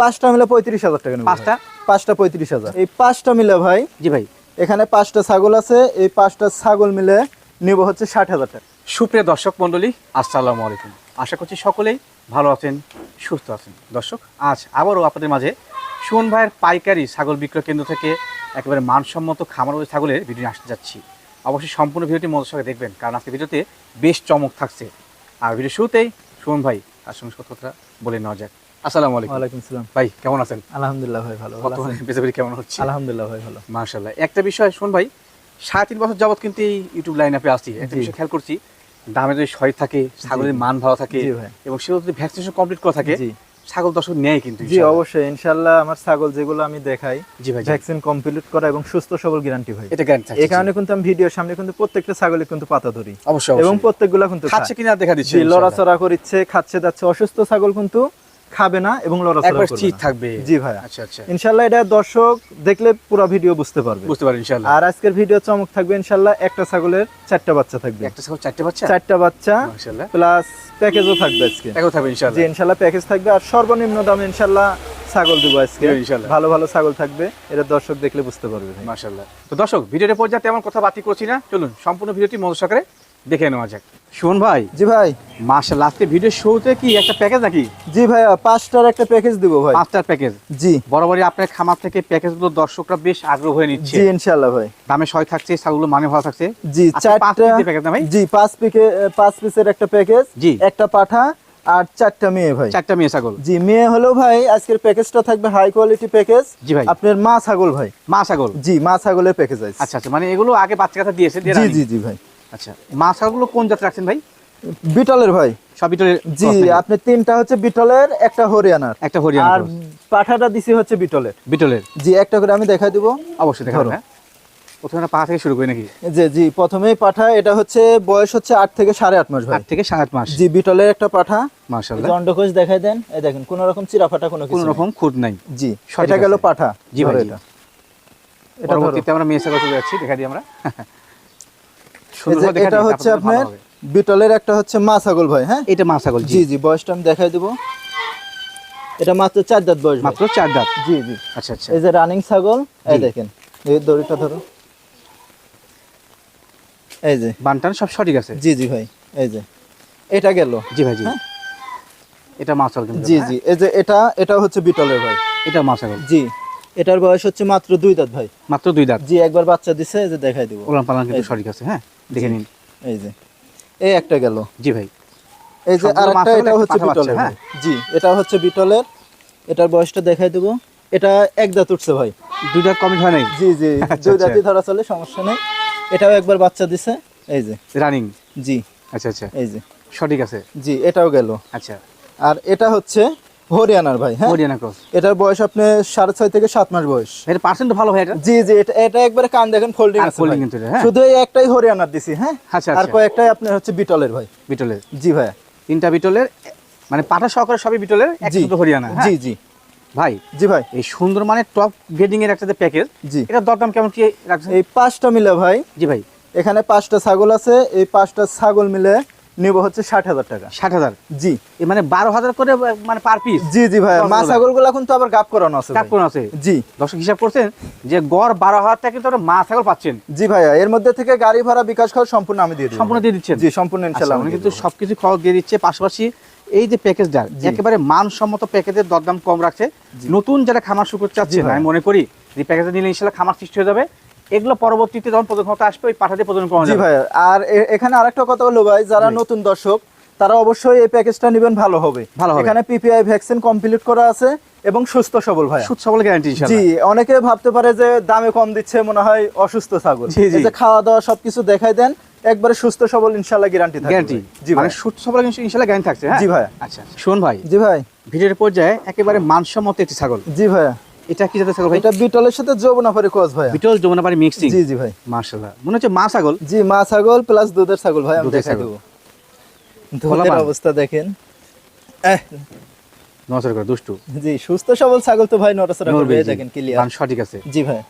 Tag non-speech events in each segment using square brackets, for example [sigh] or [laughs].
পাঁচটা মিলে পঁয়ত্রিশ হাজার টাকা পাঁচটা? পাঁচটা পঁয়ত্রিশ হাজার। এই পাঁচটা মিলে ভাই জি ভাই। এখানে পাঁচটা ছাগল আছে এই পাঁচটা ছাগল মিলে নিব হচ্ছে ষাট হাজার টাকা। সুপ্রিয় দর্শক মন্ডলী আসসালামু আলাইকুম। আশা করছি সকলেই ভালো আছেন সুস্থ আছেন। দর্শক আজ আবারও আপনাদের মাঝে সুমন ভাইয়ের পাইকারি ছাগল বিক্রয় কেন্দ্র থেকে একেবারে মানসম্মত খামার ছাগলের ভিডিও নিয়ে আসতে যাচ্ছি। অবশ্যই সম্পূর্ণ ভিডিওটি মজার সঙ্গে দেখবেন কারণ আজকে ভিডিওতে বেশ চমক থাকছে। আর ভিডিও শুরুতেই সুমন ভাই তার সঙ্গে কথা বলে নেওয়া যাক। আসসালামু আলাইকুম। ওয়ালাইকুম সালাম ভাই কেমন আছেন? আলহামদুলিল্লাহ ভাই ভালো ভালো বর্তমানে বেচাবেচি কেমন হচ্ছে? আলহামদুলিল্লাহ ভাই ভালো। মার্শাল্লাহ একটা বিষয় শুন ভাই সাড়ে তিন বছর যাবত কিন্তু এই ইউটিউব লাইন আপে আসছি একটা বিষয় খেয়াল করছি দামে যদি সয় থাকে ছাগলের মান ভালো থাকে এবং সেগুলো যদি ভ্যাকসিনেশন কমপ্লিট করা থাকে ছাগল দর্শক নেয় কিন্তু জি অবশ্যই। ইনশাল্লাহ আমার ছাগল যেগুলো আমি দেখাই জি ভাই ভ্যাকসিন কমপ্লিট করা এবং সুস্থ সবল গ্যারান্টি ভাই। এটা গ্যারান্টি এই কারণে কিন্তু আমি ভিডিওর সামনে কিন্তু প্রত্যেকটা ছাগলে কিন্তু পাতা ধরি। অবশ্যই এবং। প্রত্যেকগুলা কিন্তু খাচ্ছে কিনা দেখা দিচ্ছে লড়াচড়া করিচ্ছে খাচ্ছে যাচ্ছে অসুস্থ ছাগল কিন্তু খাবে না এবং লড়াচড়া করবে ঠিক। থাকবে। জি ভাইয়া। আচ্ছা আচ্ছা। ইনশাল্লাহ এটা দর্শক দেখলে পুরো ভিডিও বুঝতে পারবে। বুঝতে পারি ইনশাআল্লাহ আর আজকের ভিডিও চমক থাকবে ইনশাল্লাহ একটা ছাগলের চারটা বাচ্চা থাকবে। একটা ছাগল চারটে বাচ্চা? চারটা বাচ্চা মাশাআল্লাহ। প্লাস প্যাকেজও থাকবে আজকে। থাকবে জি ইনশাআল্লাহ প্যাকেজ থাকবে। আর সর্বনিম্ন দামে ইনশাল্লাহ ছাগল দেবো আজকে। দেবেন ইনশাল্লাহ। ভালো ভালো ছাগল থাকবে। এটা দর্শক দেখলে বুঝতে পারবে ভাই। মাশাআল্লাহ। তো দর্শক ভিডিওর পর্যায়ে তেমন কথা বাতি করছি না। চলুন সম্পূর্ণ ভিডিওটি মনোযোগ সহকারে দেখে নেওয়া যাক। শুন ভাই জি ভাই। মাশাআল্লাহ আজকে ভিডিও শুরুতে কি একটা প্যাকেজ নাকি? জি ভাইয়া পাঁচটার একটা প্যাকেজ দিব ভাই। পাঁচটার প্যাকেজ জি। বরাবরই আপনার খামার থেকে প্যাকেজগুলো দর্শকরা বেশ আগ্রহ হয়ে নিচ্ছে। জি ইনশাল্লাহ ভাই। দামে সয় থাকছে ছাগলগুলো মানে ভালো থাকছে। জি পাঁচ চারটা প্যাকেজ না ভাই? জি পাঁচ পিকে পাঁচ পিসের একটা প্যাকেজ জি। একটা পাঠা আর চারটা মেয়ে ভাই। চারটা মেয়ে ছাগল। জি মেয়ে হলেও ভাই আজকের প্যাকেজটা থাকবে হাই কোয়ালিটি প্যাকেজ জি ভাই। আপনার মা ছাগল ভাই। মা ছাগল? জি মা ছাগলের প্যাকেজ আছে। আচ্ছা আচ্ছা মানে এগুলো আগে বাচ্চা কাচ্চা দিয়েছে জি জি জি ভাই। আচ্ছা মা ছাগলগুলো কোন জাত রাখছেন ভাই? বিটলের ভাই। সব ভিতরে জি আপনি তিনটা হচ্ছে বিটলের একটা হরিয়ানার। একটা হরিয়ানা আর পাঠাটা দিছি হচ্ছে বিটলের। বিটলের? জি একটা করে আমি দেখাই দিব। অবশ্যই দেখাবেন ধরো। হ্যাঁ। প্রথমে পা থেকে শুরু করি নাকি? যে জি প্রথমেই পাঠা এটা হচ্ছে বয়স হচ্ছে আট থেকে সাড়ে আট মাস আট থেকে সাড়ে আট মাস। জি বিটলের একটা পাঠা। মার্শাল্লাহ দণ্ডকোষ দেখাই দেন। এই দেখেন কোন রকম চিরা ফাটা কোনো কোন রকম খুঁত নাই। জি এটা গেল পাঠা। জি ভাই, এটা। এটা পরবর্তীতে আমরা মেয়ে চলে যাচ্ছি দেখা দিই আমরা এই যে সুন্দরভাবে দেখা এটা হচ্ছে আপনার বিটলের একটা হচ্ছে মা ছাগল ভাই হ্যাঁ? এটা মা ছাগল জি। জি বয়সটা আমি দেখাই দিব। এটা মাত্র চার দাঁত বয়স। মাত্র চার দাঁত? জি জি। আচ্ছা আচ্ছা। এই যে রানিং ছাগল এই দেখেন এই দড়িটা ধরো। এই যে। বানটান সব সঠিক আছে? জি জি ভাই এই যে। এটা গেল। জি ভাই জি। হ্যাঁ? এটা মা ছাগল জি হ্যাঁ? জি এই যে এটা এটা হচ্ছে বিটলের ভাই। এটা মা ছাগল। জি এটার বয়স হচ্ছে মাত্র দুই দাঁত ভাই। মাত্র দুই দাঁত। জি একবার বাচ্চা দিছে যে দেখাই দিব। ওলান পালান কিন্তু সঠিক আছে হ্যাঁ? দেখে। নিন। এই যে এই একটা গেল। জি ভাই। এই যে আরেকটা মাথাগুলো এটা হচ্ছে বিটলের হ্যাঁ? জি এটা হচ্ছে বিটলের। এটার বয়সটা দেখাই দেবো। এটা এক দাঁত উঠছে ভাই। দুই দাঁত কমপ্লিট হয় নাই। জি জি আচ্ছা, দুই আচ্ছা। দাঁতই ধরা চলে সমস্যা নেই। এটাও একবার বাচ্চা দিছে। এই যে। রানিং জি। আচ্ছা আচ্ছা। এই যে। সঠিক আছে? জি এটাও গেল। আচ্ছা। আর এটা হচ্ছে হরিয়ানার ভাই হ্যাঁ? হরিয়ানা ক্রস এটার বয়স আপনার সাড়ে ছয় থেকে সাত মাস বয়স। এর পার্সেন্ট ভালো হয় এটা? জি জি এটা এটা একবারে কান দেখেন ফোল্ডিং আছে folding কিন্তু হ্যাঁ? শুধু এই একটাই হরিয়ানার দিছি হ্যাঁ? আচ্ছা আর আচ্ছা। কয়েকটাই আপনার হচ্ছে বিটলের ভাই। বিটলের। জি ভাই তিনটা বিটলের মানে পাটা সহকারে সবই বিটলের হরিয়ানা হ্যাঁ? জি জি। ভাই জি ভাই। এই সুন্দর মানে টপ গ্রেডিং এর একটা প্যাকেজ জি। এটা দরদাম কেমন কি রাখছেন? এই পাঁচটা মিলে ভাই। জি ভাই। এখানে পাঁচটা ছাগল আছে এই পাঁচটা ছাগল মিলে নিব হচ্ছে ষাট হাজার টাকা। ষাট হাজার? জি। মানে বারো হাজার করে মানে পার পিস জি জি ভাই মা কিন্তু আবার গাপ করানো আছে। কাপ কোন আছে? জি। দর্শক হিসাব করছেন যে গড় বারো হাজার টাকা কিন্তু মা ছাগল পাচ্ছেন। জি ভাইয়া এর মধ্যে থেকে গাড়ি ভাড়া বিকাশ খরচ সম্পূর্ণ আমি দিয়ে সম্পূর্ণ দিয়ে দিচ্ছেন? জি সম্পূর্ণ আচ্ছা, আমি কিন্তু সবকিছু খরচ দিয়ে দিচ্ছে। পাশাপাশি এই যে প্যাকেজটা। একেবারে মানসম্মত প্যাকেজের দরদাম কম রাখছে। নতুন যারা খামার শুরু করতে চাচ্ছেন আমি মনে করি যে প্যাকেজটা নিলে ইনশাল্লাহ খামার সৃষ্টি হয়ে যাবে। এগুলো পরবর্তীতে যখন আসবে ওই পাঠাতে করা জি ভাই আর এখানে আরেকটা কথা হলো ভাই যারা নতুন দর্শক তারা অবশ্যই এই প্যাকেজটা নেবেন ভালো হবে। ভালো এখানে পিপিআই ভ্যাকসিন কমপ্লিট করা আছে এবং সুস্থ সবল ভাই সুদ সবল গ্যারান্টি জি অনেকে ভাবতে পারে যে দামে কম দিচ্ছে মনে হয় অসুস্থ ছাগল। এই যে খাওয়া দাওয়া সবকিছু দেখাই দেন একবারে সুস্থ সবল ইনশাআল্লাহ গ্যারান্টি থাকবে গ্যারান্টি জি মানে সুদ সবল ইনশাল্লাহ গ্যারান্টি থাকছে হ্যাঁ? জি ভাই আচ্ছা শোন ভাই জি ভাই। ভিডিওর পর্যায়ে একেবারে মানসম্মত একটি ছাগল। জি ভাই এটা কি জাতের ছাগল ভাই? এটা বিটলের সাথে যৌবনাফারি কোচ ভাই বিটল যমুনাপাড়ি মিক্সিং জি জি ভাই। মার্শাল্লাহ মনে হচ্ছে মা ছাগল? জি মা ছাগল প্লাস দুধের ছাগল ভাই আমি দেখাই। দেবো। অবস্থা দেখেন। করে দুষ্টু। জি সুস্থ সবল ছাগল তো ভাই নড়াচড়া করবে। দেখেন ক্লিয়ার বান সঠিক আছে। জি ভাই।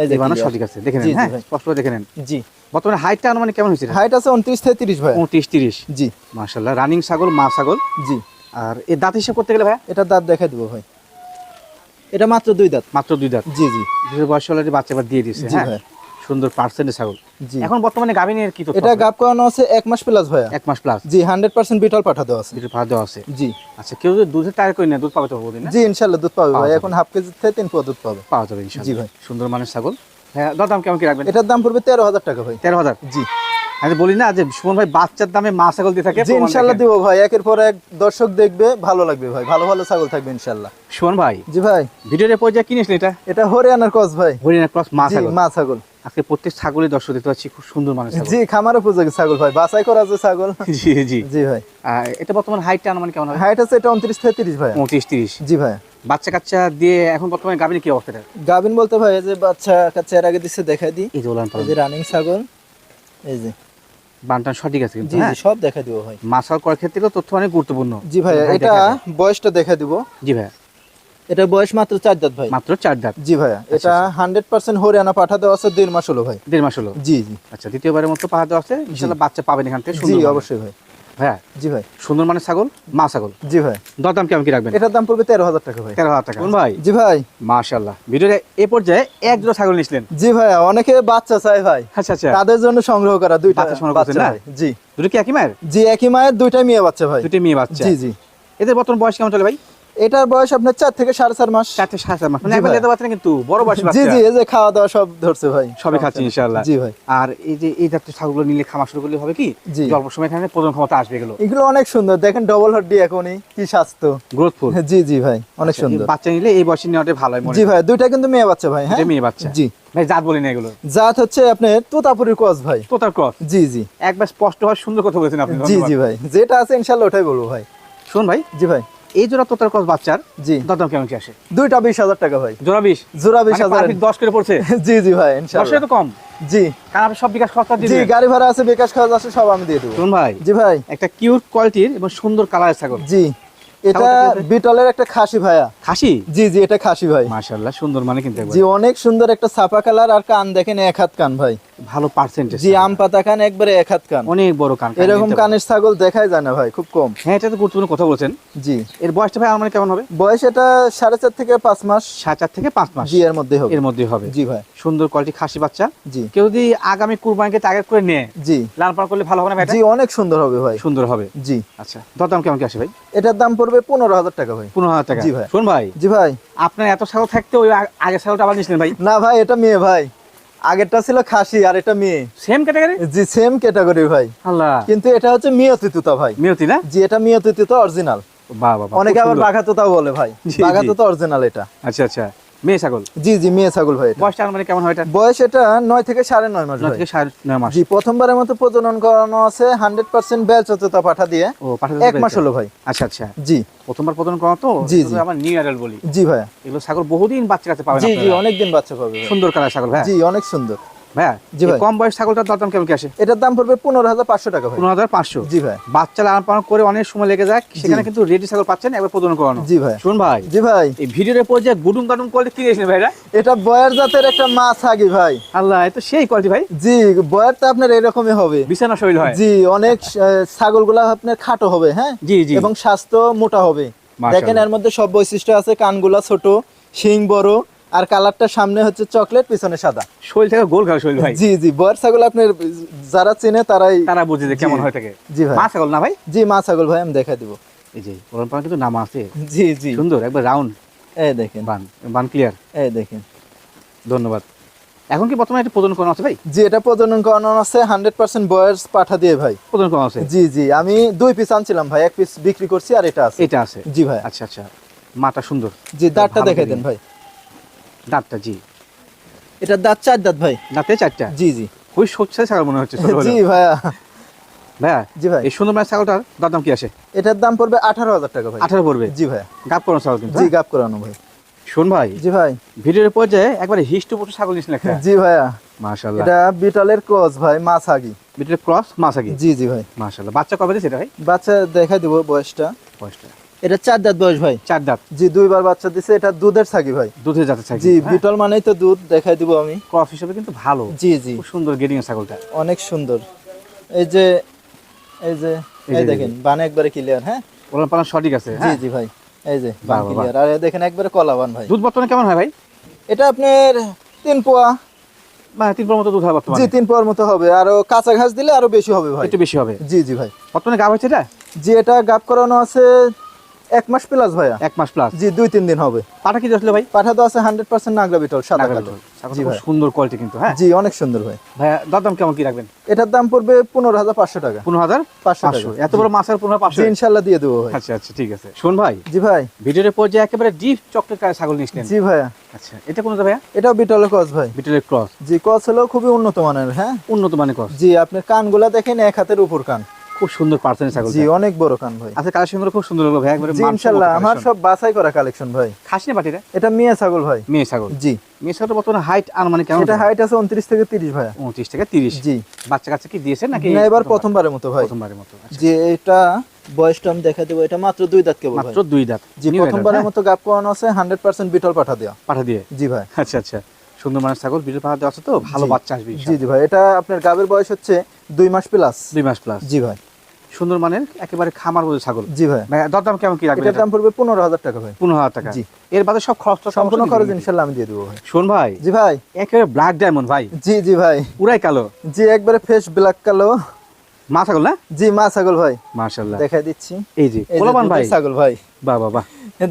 এই বান clear। সঠিক আছে। দেখে জি, নেন জি হ্যাঁ? স্পষ্ট করে দেখে নেন। জি। বর্তমানে হাইটটা আনুমানিক কেমন হয়েছে হাইট আছে উনত্রিশ থেকে তিরিশ ভাই। পঁয়ত্রিশ তিরিশ? জি। মার্শাল্লাহ রানিং ছাগল মা ছাগল? জি। আর এই দাঁত হিসেব করতে গেলে ভাই এটা দাঁত দেখাই দেবো ভাই। এটা মাত্র দুই দাঁত। মাত্র দুই দাঁত। জি জি। দুধের বয়স অলরেডি বাচ্চা এবার দিয়ে দিচ্ছে হ্যাঁ? সুন্দর পার্সেন্টের ছাগল। জি। এখন বর্তমানে গাভিনের কি এটা গাপ করানো আছে এক মাস প্লাস ভাইয়া। এক মাস প্লাস জি হান্ড্রেড পার্সেন্ট বিটল পাঠা দেওয়া আছে। দুটো ভাড়া দেওয়া আছে। জি। আচ্ছা কেউ যদি দুধের টায়ার করে নেয় দুধ পাবে তো বহুদিন না? জি ইনশাল্লাহ দুধ পাবে পাওয়া ভাই এখন হাফ কেজি থেকে তিন পোয়া দুধ পাবে। পাওয়া যাবে ইনশাআল্লাহ। জি ভাই। সুন্দর মানের ছাগল। হ্যাঁ দাম কেমন কি রাখবেন? এটার দাম পড়বে তেরো হাজার টাকা ভাই। তেরো হাজার? জি। আমি বলি না যে সুমন ভাই বাচ্চার দামে মা ছাগল দিয়ে থাকে ইনশাল্লাহ দিব ভাই। একের পর এক দর্শক দেখবে ভালো লাগবে ভাই। ভালো ভালো ছাগল থাকবে ইনশাল্লাহ। সুমন ভাই জি ভাই। ভিডিওর পর্যায়ে কিনেছিল এটা? এটা হরিয়ানার কস ভাই। হরিয়ানা ক্রস মা ছাগল। মা ছাগল। আজকে প্রত্যেক ছাগলের দর্শক দেখতে পাচ্ছি খুব সুন্দর জি খামার উপযোগী ছাগল ভাই। বাছাই করা যে ছাগল। [laughs] জি জি। জি ভাই। এটা বর্তমান হাইটটা আনুমান কেমন হবে? হাইট আছে এটা থেকে ভাই। পঁচিশ তিরিশ। জি ভাই। বাচ্চা কাচ্চা দিয়ে এখন বর্তমানে গাভিনী কি অবস্থাটা গাবিন বলতে ভাই যে বাচ্চা কাচ্চা এর আগে দিচ্ছে দেখাই এই যে রানিং ছাগল। এই যে। বানটান সঠিক আছে কিন্তু হ্যাঁ? সব দেখাই দিব ভাই। মাসাল করার ক্ষেত্রে তথ্য অনেক গুরুত্বপূর্ণ। জি ভাই এটা বয়সটা দিব। জি ভাই। এটা বয়স মাত্র চার দাঁত ভাই। মাত্র চার দাঁত। জি ভাইয়া এটা হান্ড্রেড পার্সেন্ট হরিয়ানা পাঠা দেওয়া আছে দেড় মাস হলো ভাই। দেড় মাস হলো। জি জি। আচ্ছা দ্বিতীয়বারের মতো পাহাড় দেওয়া আছে ইনশাল্লাহ বাচ্চা পাবেন এখান থেকে জি অবশ্যই ভাই। হ্যাঁ জি ভাই। সুন্দর ছাগল মা ছাগল। জি ভাই। দরদাম কেমন কি রাখবেন? এটার দাম পড়বে তেরো হাজার টাকা ভাই। তেরো হাজার টাকা। কোন ভাই? জি ভাই। মাশাল্লাহ ভিডিওর এ পর্যায়ে এক জোড়া ছাগল নিছিলেন জি ভাইয়া অনেকে বাচ্চা চাই ভাই। আচ্ছা আচ্ছা। তাদের জন্য সংগ্রহ করা দুইটা বাচ্চা জি। দুটো কি একই মায়ের? জি একই মায়ের দুইটা মেয়ে বাচ্চা ভাই। দুটো মেয়ে বাচ্চা। জি জি। এদের বর্তমান বয়স কেমন চলে ভাই? এটার বয়স আপনার চার থেকে সাড়ে চার মাস। চার থেকে সাত মাস। মানে যেতে পারছেন কিন্তু বড় বয়স জি জি এই যে খাওয়া দাওয়া সব ধরছে ভাই। সবই খাচ্ছি ইনশাআল্লাহ। জি ভাই। আর এই যে এই জাতীয় ছাগলগুলো নিলে খাওয়া শুরু করলে হবে কি? জি। অল্প সময় এখানে প্রজন ক্ষমতা আসবে এগুলো। এগুলো অনেক সুন্দর। দেখেন ডবল হড্ডি এখনই কি স্বাস্থ্য। গ্রোথফুল জি জি ভাই অনেক সুন্দর। বাচ্চা নিলে এই বয়সে নেওয়াটাই ভালো হয় জি ভাই দুইটা কিন্তু মেয়ে বাচ্চা ভাই হ্যাঁ? মেয়ে বাচ্চা। জি। ভাই জাত বলি না এগুলো। জাত হচ্ছে আপনার তোতাপুরির কস ভাই। তোতার ক্রস? জি জি। একবার স্পষ্ট হয় সুন্দর কথা বলেছেন আপনি জি জি ভাই। যেটা আছে ইনশাল্লাহ ওটাই বলব ভাই। শুন ভাই। জি ভাই। এই জোড়া তোতার ক্রস বাচ্চার জি। দরদাম কেমন কি আসে? দুইটা বিশ হাজার টাকা ভাই। জোড়া বিশ? জোড়া বিশ মানে হাজার। দশ করে পড়ছে? [laughs] জি জি ভাই দশে ইনশাল্লাহ তো কম। জি। কারণ আপনি সব বিকাশ খরচা জি গাড়ি ভাড়া আছে বিকাশ খরচ আছে সব আমি দিয়ে দেবো। শুন ভাই। জি ভাই। একটা কিউট কোয়ালিটির এবং সুন্দর কালারের ছাগল। জি। এটা? বিটলের একটা খাসি ভাইয়া। খাসি? জি জি এটা খাসি ভাই। মাশাআল্লাহ সুন্দর মানে কিন্তু জি অনেক সুন্দর একটা ছাপা কালার আর কান দেখেন এক হাত কান ভাই। ভালো পার্সেন্টেজ জি আম পাতা কান একবারে এক হাত কান অনেক বড় কান এরকম কানের ছাগল দেখাই যায় না ভাই খুব কম। হ্যাঁ এটা তো গুরুত্বপূর্ণ কথা বলছেন। জি। এর বয়সটা ভাই আমার কেমন হবে? বয়স এটা সাড়ে চার থেকে পাঁচ মাস। সাড়ে চার থেকে পাঁচ মাস। জি এর মধ্যে হবে। এর মধ্যে হবে। জি ভাই। সুন্দর কোয়ালিটি খাসি বাচ্চা। জি। কেউ যদি আগামী কুরবানিকে টার্গেট করে নেয় জি। লাল পাল করলে ভালো হবে না ভাই জি অনেক সুন্দর হবে ভাই। সুন্দর হবে। জি। আচ্ছা দরদাম কেমন কি আসে ভাই? এটার দাম পড়বে পনেরো হাজার টাকা ভাই। পনেরো হাজার টাকা। জি ভাই। শুন ভাই জি ভাই। আপনার এত ছাগল থাকতে ওই আ- আগের ছাগলটা আবার নিয়েছিলেন ভাই? না ভাই এটা মেয়ে ভাই। আগেরটা ছিল খাসি আর এটা মেয়ে। সেম ক্যাটাগরি জি সেম ক্যাটাগরি ভাই। আল্লাহ। কিন্তু এটা হচ্ছে মিয়তি তুতা ভাই। মিয়তি না? জি এটা মিয়তি তুতা অরিজিনাল বাহ বাহ বাহ, অনেকে আবার। বাঘা তুতা বলে ভাই। বাঘা তুতা অরিজিনাল এটা। আচ্ছা আচ্ছা। মেয়ে ছাগল? জি জি মেয়ে ছাগল ভাই বয়সটা মানে কেমন হয় এটা? বয়স এটা নয় থেকে সাড়ে নয় মাস নয় থেকে সাড়ে নয় মাস। জি প্রথমবারের মতো প্রজনন করানো আছে হান্ড্রেড পার্সেন্ট বেল চতুর্থ পাঠা দিয়ে। ও পাঠাতে এক মাস হলো ভাই। আচ্ছা আচ্ছা। জি। প্রথমবার প্রজনন করা তো? জি, জি। আমার নিউ অ্যাডাল্ট বলি। জি ভাইয়া। এগুলো ছাগল বহুদিন বাচ্চা কাছে পাবে জি জি অনেক দিন বাচ্চা পাবে সুন্দর কালার ছাগল ভাই জি অনেক সুন্দর। ভাইয়া কম বয়স ছাগলটার দাম কেমন কি আসে? এটার দাম পড়বে পনেরো হাজার পাঁচশো টাকা পনেরো হাজার পাঁচশো? জি ভাই। বাচ্চা লালন পালন করে অনেক সময় লেগে যায় সেখানে কিন্তু রেডি ছাগল পাচ্ছেন একবার প্রদান করানো। জি ভাই। শুন ভাই জি ভাই। এই ভিডিওর পর যে গুডুম গাডুম কোয়ালিটি কি দিয়েছিলেন ভাইরা? এটা বয়ার জাতের একটা মাছ আগি ভাই। আল্লাহ সেই কোয়ালিটি ভাই। জি বয়ারটা আপনার এরকমই হবে। বিছানা শৈল হয়। জি অনেক ছাগলগুলা আপনার খাটো হবে হ্যাঁ? জি জি। এবং স্বাস্থ্য মোটা হবে। দেখেন এর মধ্যে সব বৈশিষ্ট্য আছে কানগুলা ছোট শিং বড় আর কালারটা সামনে হচ্ছে চকলেট পিছনে সাদা। শৈল থেকে গোল খেলা শৈল ভাই। জি জি বয়ার ছাগল আপনার যারা চেনে তারাই তারা বুঝে যে কেমন। হয়ে থাকে জি ভাই। মা ছাগল না ভাই? জি মা ছাগল ভাই আমি দেখাই দিব। এই যে ওরম পালন কিন্তু নাম আছে। জি জি। সুন্দর একবার রাউন্ড এই দেখেন। বান বান ক্লিয়ার এই দেখেন। ধন্যবাদ। এখন কি বর্তমানে একটা প্রদান করা আছে ভাই? জি এটা প্রজনন করানো আছে হান্ড্রেড পার্সেন্ট বয়স পাঠা দিয়ে ভাই। প্রদান করা আছে? জি জি আমি দুই পিস আনছিলাম ভাই এক পিস বিক্রি করছি আর এটা আছে। এটা আছে। জি ভাই। আচ্ছা আচ্ছা। মাটা সুন্দর। জি দাঁতটা দেখাই দেখে। দেন ভাই। দাঁতটা জি। এটা দাঁত চার দাঁত ভাই। দাঁতে চারটা? জি জি। খুবই সচ্ছে ছাগল মনে হচ্ছে জি ভাইয়া। ভাইয়া জি ভাই। এই সুন্দর মাছ ছাগলটার দাম কি আসে? এটার দাম পড়বে আঠারো হাজার টাকা ভাই। আঠারো পড়বে? জি ভাই গাপ করানো ছাগল কিন্তু জি হ্যাঁ? গাপ করানো ভাই। শোন ভাই জি ভাই। ভিডিওর পর্যায়ে একবারে হিস্টু পটু ছাগল নিস লেখা জি ভাইয়া। মাশাআল্লাহ। এটা বিটলের ক্রস ভাই মাছ আগি ভিডিওর ক্রস মাছ আগে জি জি ভাই। মাশাআল্লাহ। বাচ্চা কবে দিয়েছে এটা ভাই? বাচ্চা দেখাই দিব বয়সটা। বয়সটা। এটা চার দাঁত বয়স ভাই। চার দাঁত। জি দুইবার বাচ্চা দিছে এটা দুধের ছাগি ভাই। দুধে যাতে ছাগল জি বিটল মানেই তো দুধ দেখাই দিব আমি। ক্রস হিসেবে কিন্তু ভালো। জি জি। খুব সুন্দর গেডিং ছাগলটা। অনেক সুন্দর। এই যে এই যে এই দেখেন বানে একবারে ক্লিয়ার হ্যাঁ? ওলান পালান সঠিক আছে জি হ্যাঁ? জি ভাই এই যে বাহ, ক্লিয়ার আর দেখেন একবারে কলাবান ভাই। দুধ বর্তমানে কেমন হয় ভাই? এটা আপনার তিন পোয়া। মানে তিন পর মতো দুধ হয় জি তিন পোয়ার মতো হবে। আরও কাঁচা ঘাস দিলে আরও বেশি হবে ভাই। একটু বেশি হবে। জি জি ভাই। বর্তমানে গাভ হচ্ছে এটা? জি এটা গাপ করানো আছে এক মাস প্লাস ভাইয়া। এক মাস প্লাস জি দুই তিন দিন হবে। পাটা কি আসলে ভাই? পাঠা তো আছে হান্ড্রেড পার্সেন্ট নাগরা বিটল সাদা কালো। সুন্দর কোয়ালিটি কিন্তু হ্যাঁ? জি অনেক সুন্দর ভাই। ভাইয়া দরদাম কেমন কি রাখবেন? এটার দাম পড়বে পনেরো হাজার পাঁচশো টাকা। পনেরো হাজার পাঁচশো এত বড় মাছের পনেরো পাঁচশো? ইনশাল্লাহ দিয়ে দেবো ভাই। আচ্ছা আচ্ছা ঠিক আছে। শোন ভাই জি ভাই। ভিডিওর পর যে একেবারে ডিপ চকলেট কালার ছাগল নিয়েছিলেন জি ভাইয়া। আচ্ছা এটা কোনটা ভাইয়া? এটাও বিটলের কস ভাই। ভিডিওর ক্রস জি কস হলো খুবই উন্নত মানের হ্যাঁ? উন্নত মানের ক্রস জি আপনার কানগুলা দেখেন এক হাতের উপর কান। খুব সুন্দর পার্সেন্ট ছাগল জি অনেক বড় কান ভাই। আচ্ছা খুব সুন্দর হলো ভাই একবারে মানসম্মত আমার সব বাছাই করা কালেকশন ভাই। খাসি না বাটিটা এটা মেয়ে ছাগল ভাই। মেয়ে ছাগল। জি। মেয়ে ছাগল বর্তমানে হাইট আনুমানিক কেমন এটা হাইট আছে উনত্রিশ থেকে তিরিশ ভাইয়া। উনত্রিশ থেকে তিরিশ। জি। বাচ্চা কাচ্চা কি দিয়েছেন নাকি না এবার প্রথমবারের মতো ভাই। প্রথমবারের মতো আচ্ছা। যে এটা বয়সটা আমি দেখা দেবো এটা মাত্র দুই দাঁত কেবল মাত্র দুই দাঁত। জি প্রথমবারের মতো গাপ করানো আছে হান্ড্রেড পার্সেন্ট বিটল পাঠা হ্যাঁ? পাঠা দিয়ে? জি ভাই। আচ্ছা আচ্ছা। সুন্দর মানের ছাগল বিটল পাঠা দেওয়া আছে তো? ভালো বাচ্চা আসবে জি জি ভাই এটা আপনার গাবের বয়স হচ্ছে দুই মাস প্লাস দুই মাস প্লাস জি ভাই। সুন্দর মানের একেবারে খামার বলে ছাগল। জি ভাই। দরদাম কেমন কি রাখবেন এটার দাম পড়বে পনেরো হাজার টাকা ভাই। পনেরো হাজার টাকা। জি। এর বাদে সব খরচ সম্পূর্ণ খরচ। ইনশাল্লাহ আমি দিয়ে দেবো ভাই। শোন ভাই জি ভাই। একেবারে ব্ল্যাক ডায়মন্ড ভাই। জি জি ভাই। পুরাই কালো। জি একবারে ফেস ব্ল্যাক কালো। মা ছাগল না? জি মা ছাগল ভাই। মার্শাল্লাহ দেখাই দিচ্ছি। এই এই কোলাবান ভাই। ছাগল ভাই। বাহ বাহ বাহ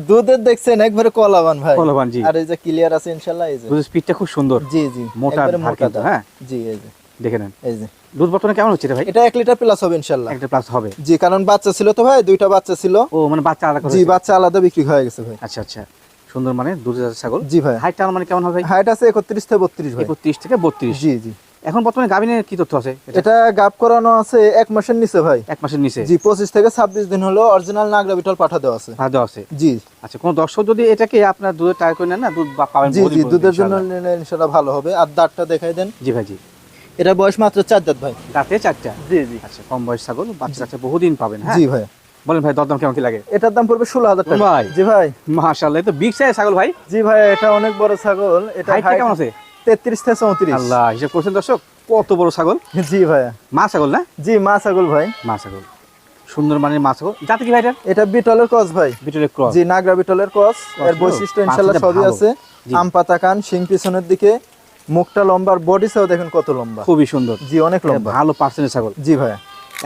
দুধের দেখছেন একবারে কলাবান ভাই। কোলাবান জি। আর এই যে ক্লিয়ার আছে ইনশাল্লাহ এই যে। দুধের স্পিডটা খুব সুন্দর। জি জি। মোটা মোটা হ্যাঁ। জি এই যে। দেখে নেন। এই যে। দুধ বর্তমানে কেমন হচ্ছে ভাই? এটা এক লিটার প্লাস হবে ইনশাল্লাহ একটা প্লাস হবে? জি কারণ বাচ্চা ছিল তো ভাই দুইটা বাচ্চা ছিল। ও মানে বাচ্চা আলাদা জি বাচ্চা আলাদা বিক্রি হয়ে গেছে ভাই। আচ্ছা আচ্ছা। সুন্দর মানে দুধ ছাগল। জি ভাই। হাইট মানে কেমন হবে হাইট আছে একত্রিশ থেকে বত্রিশ ভাই। একত্রিশ থেকে বত্রিশ। জি জি। এখন বর্তমানে গাভিনের কি তথ্য আছে এটা? গাপ করানো আছে এক মাসের নিচে ভাই। এক মাসের নিচে? জি পঁচিশ থেকে ছাব্বিশ দিন হলো অরিজিনাল নাগরা বিটল পাঠা দেওয়া আছে। ভাড়া দেওয়া আছে? জি। আচ্ছা কোন দর্শক যদি এটাকে আপনার দুধের ট্রাই করে নেন না দুধ পাবেন জি জি দুধের জন্য ইনশাআল্লাহ। নিলে ভালো হবে। আর দাঁতটা দেখাই দেন। জি ভাই জি। এটা বয়স মাত্র চার দাঁত ভাই। দাঁতে চারটা? জি জি। আচ্ছা কম বয়স ছাগল বাচ্চা কাচ্চা বহুদিন পাবেন হ্যাঁ? জি ভাই। বলেন ভাই দরদাম কেমন কি লাগে? এটার দাম পড়বে ষোলো হাজার টাকা। ভাই। জি ভাই। মাশাআল্লাহ তো বিগ সাইজ ছাগল ভাই। জি ভাই এটা অনেক বড় ছাগল। এটা হাইটটা কেমন আছে? তেত্রিশ থেকে চৌত্রিশ। আল্লাহ হিসাব করছেন দর্শক কত বড় ছাগল? জি ভাইয়া মা ছাগল না? জি মা ছাগল ভাই। মা ছাগল। সুন্দর মানের মা ছাগল। যাতে কি ভাই এটা এটা বিটলের কস ভাই। ভিতরে ক্রস। জি নাগরা বিটলের কস এর বৈশিষ্ট্য ইনশাল্লাহ সবই আছে। আম পাতা কান শিং পিছনের দিকে। মুখটা লম্বার বডি সহ দেখেন কত লম্বা। খুবই সুন্দর। জি অনেক লম্বা। ভালো পার্সেন্টের ছাগল। জি ভাইয়া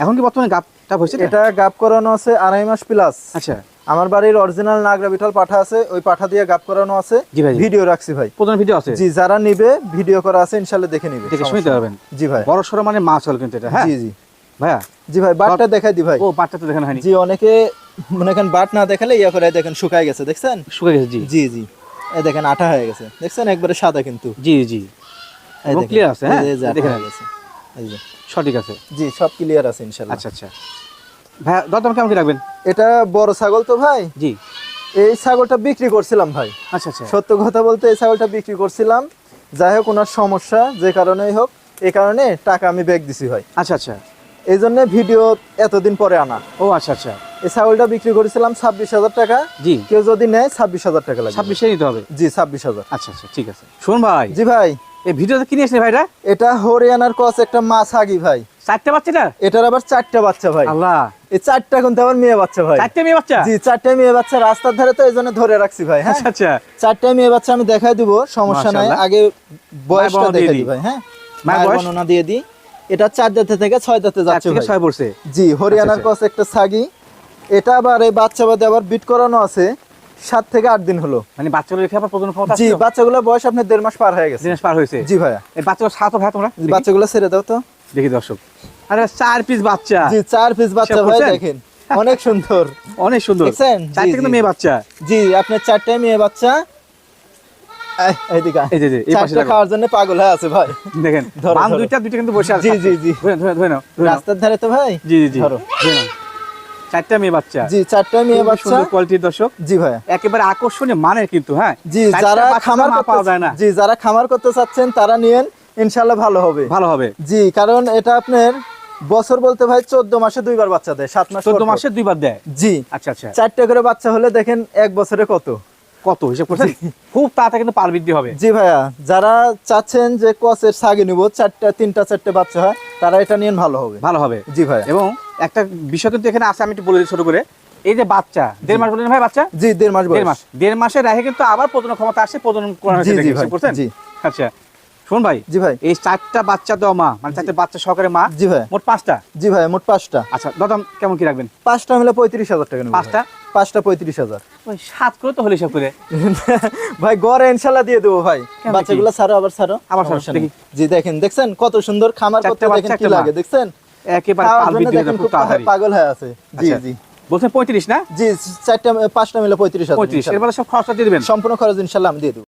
এখন কি বর্তমানে গাপটা হয়েছে এটা? গাপ করানো আছে আড়াই মাস প্লাস আচ্ছা। আমার বাড়ির অরিজিনাল নাগরা বিটল পাঠা আছে ওই পাঠা দিয়ে গাপ করানো আছে। জি ভাই, ভিডিও রাখছি ভাই। প্রধান ভিডিও আছে? জি যারা নিবে ভিডিও করা আছে ইনশাল্লাহ দেখে নিবে। দেখে শুনতে পারবেন। জি ভাই। বড় সড়ো মানে মা ছাগল কিন্তু এটা হ্যাঁ? জি জি। ভাইয়া? জি ভাই বাটটা দেখাই দি ভাই। ও বাচ্চা তো দেখানো হয়নি। জি অনেকে মনে করেন বাট না দেখালে ইয়া করে দেখেন শুকায় গেছে দেখছেন? শুকে গেছে জি। জি জি। এই দেখেন আঠা হয়ে গেছে। দেখছেন? একবারে সাদা কিন্তু। জি জি। আছে, হ্যাঁ? এই যে। সঠিক আছে। জি সব ক্লিয়ার আছে আচ্ছা আচ্ছা। দরদাম কেমন কি রাখবেন? এটা বড় ছাগল তো ভাই। জি। এই ছাগলটা বিক্রি করছিলাম ভাই। আচ্ছা আচ্ছা। সত্য কথা বলতে এই ছাগলটা বিক্রি করছিলাম। যাই হোক ওনার সমস্যা যে কারণেই হোক এই কারণে টাকা আমি ব্যাগ দিছি ভাই। আচ্ছা আচ্ছা। এই জন্য ভিডিও এতদিন পরে আনা। ও আচ্ছা আচ্ছা। এই ছাগলটা বিক্রি করেছিলাম ছাব্বিশ হাজার টাকা। জি। কেউ যদি নেয় ছাব্বিশ হাজার টাকা লাগবে। ছাব্বিশে নিতে হবে? জি ছাব্বিশ হাজার। আচ্ছা আচ্ছা ঠিক আছে। শোন ভাই। জি ভাই। এই ভিডিওতে কিনে এসেছে ভাইটা এটা হরিয়ানার কস একটা মাছ আগি ভাই। চারটে বাচ্চাটা এটার আবার চারটা বাচ্চা ভাই। আল্লাহ। এই চারটা কিন্তু আবার মেয়ে বাচ্চা ভাই। চারটে মেয়ে বাচ্চা? জি চারটা মেয়ে বাচ্চা। রাস্তার ধারে তো এই জন্য ধরে রাখছি ভাই হ্যাঁ? আচ্ছা আচ্ছা। চারটা মেয়ে বাচ্চা আমি দেখাই দিব সমস্যা নাই। আগে বয়সটা দেখাই দিই। ভাই হ্যাঁ? মায়ের? বর্ণনা দিয়ে দিই। এটা চার দাঁতে থেকে ছয় দাঁতে যাচ্ছে। ছয় পড়ছে। জি হরিয়ানার আচ্ছা, কস একটা ছাগি এটা আবার এই বাচ্চা বাদে আবার বিট করানো আছে সাত থেকে আট দিন হলো। মানে বাচ্চাগুলো রেখে আবার প্রজনন ক্ষমতা জি আসছে? বাচ্চাগুলোর বয়স আপনার দেড় মাস পার হয়ে গেছে। দিনেশ পার হয়েছে? জি ভাইয়া। এই বাচ্চাগুলো সাত ভাই তোমরা? বাচ্চাগুলো ছেড়ে দাও তো। দেখি দর্শক। আরে চার পিস বাচ্চা। জি চার পিস বাচ্চা ভাই দেখেন। অনেক সুন্দর। অনেক সুন্দর। দেখছেন? চার জি, থেকে তো জি। মেয়ে বাচ্চা। জি আপনার চারটায় মেয়ে বাচ্চা। এই, এইদিকে আয়। এই যে, যে, এই পাশে খাওয়ার জন্য পাগল হয়ে আছে ভাই। দেখেন বান দুইটা দুইটা কিন্তু বসে আছে। জি, জি, জি। ধরে নাও, ধরে নাও, ধরে নাও, ধরে নাও। রাস্তার ধারে তো ভাই? জি জি জি। ধরো। চারটা মেয়ে বাচ্চা। জি চারটায় মেয়ে বাচ্চা। সুন্দর কোয়ালিটির দর্শক। জি ভাইয়া। একেবারে আকর্ষণীয় মানের কিন্তু হ্যাঁ? জি যারা খামার পাওয়া করতে যায় না। জি যারা খামার করতে চাচ্ছেন তারা নিয়েন ইনশাল্লাহ ভালো হবে। ভালো হবে। জি কারণ এটা আপনার বছর বলতে ভাই চোদ্দ মাসে দুইবার বাচ্চা দেয় সাত মাস চোদ্দ। মাসে দুইবার দেয়? জি। আচ্ছা আচ্ছা। চারটা করে বাচ্চা হলে দেখেন এক বছরে কত? কত হিসাব করছেন? [laughs] খুব তাড়াতাড়ি কিন্তু পার বৃদ্ধি হবে। জি ভাইয়া যারা চাচ্ছেন যে কসের সাগে নিব চারটা তিনটা চারটে বাচ্চা হয় তারা এটা নিয়ে ভালো হবে। ভালো হবে। জি ভাইয়া। এবং একটা বিষয় কিন্তু এখানে আছে আমি একটু বলে দিই ছোট করে। এই যে বাচ্চা দেড় মাস বললেন ভাই বাচ্চা? জি দেড় মাস দেড় মাস। দেড় মাসের রাহে কিন্তু আবার প্রজনন ক্ষমতা আসছে প্রজনন করা হয়েছে জি। আচ্ছা শুন ভাই জি ভাই। এই চারটা বাচ্চা দেওয়া মা মানে চারটা বাচ্চা সহকারে মা জি ভাই। মোট পাঁচটা? জি ভাই মোট পাঁচটা। আচ্ছা দাদাম কেমন কি রাখবেন? পাঁচটা মিলে পঁয়ত্রিশ হাজার টাকা নেব পাঁচটা? পাঁচটা পঁয়ত্রিশ হাজার। সাত করে তো হলে সব করে। ভাই গড়ে ইনশাল্লাহ দিয়ে দেবো ভাই। বাচ্চাগুলো ছাড়ো আবার ছাড়ো। আমার সমস্যা নেই। জি দেখেন দেখছেন? কত সুন্দর খামার করতে দেখেন কি লাগে দেখছেন? একেবারে পাগল হয়ে আছে। জি আচ্ছা। জি। বলছেন পঁয়ত্রিশ না? জি চারটা পাঁচটা মিলে পঁয়ত্রিশ হাজার পঁয়ত্রিশ এর সব খরচা দিয়ে দেবেন? সম্পূর্ণ খরচ ইনশাল্লাহ আমি দিয়ে দেবো।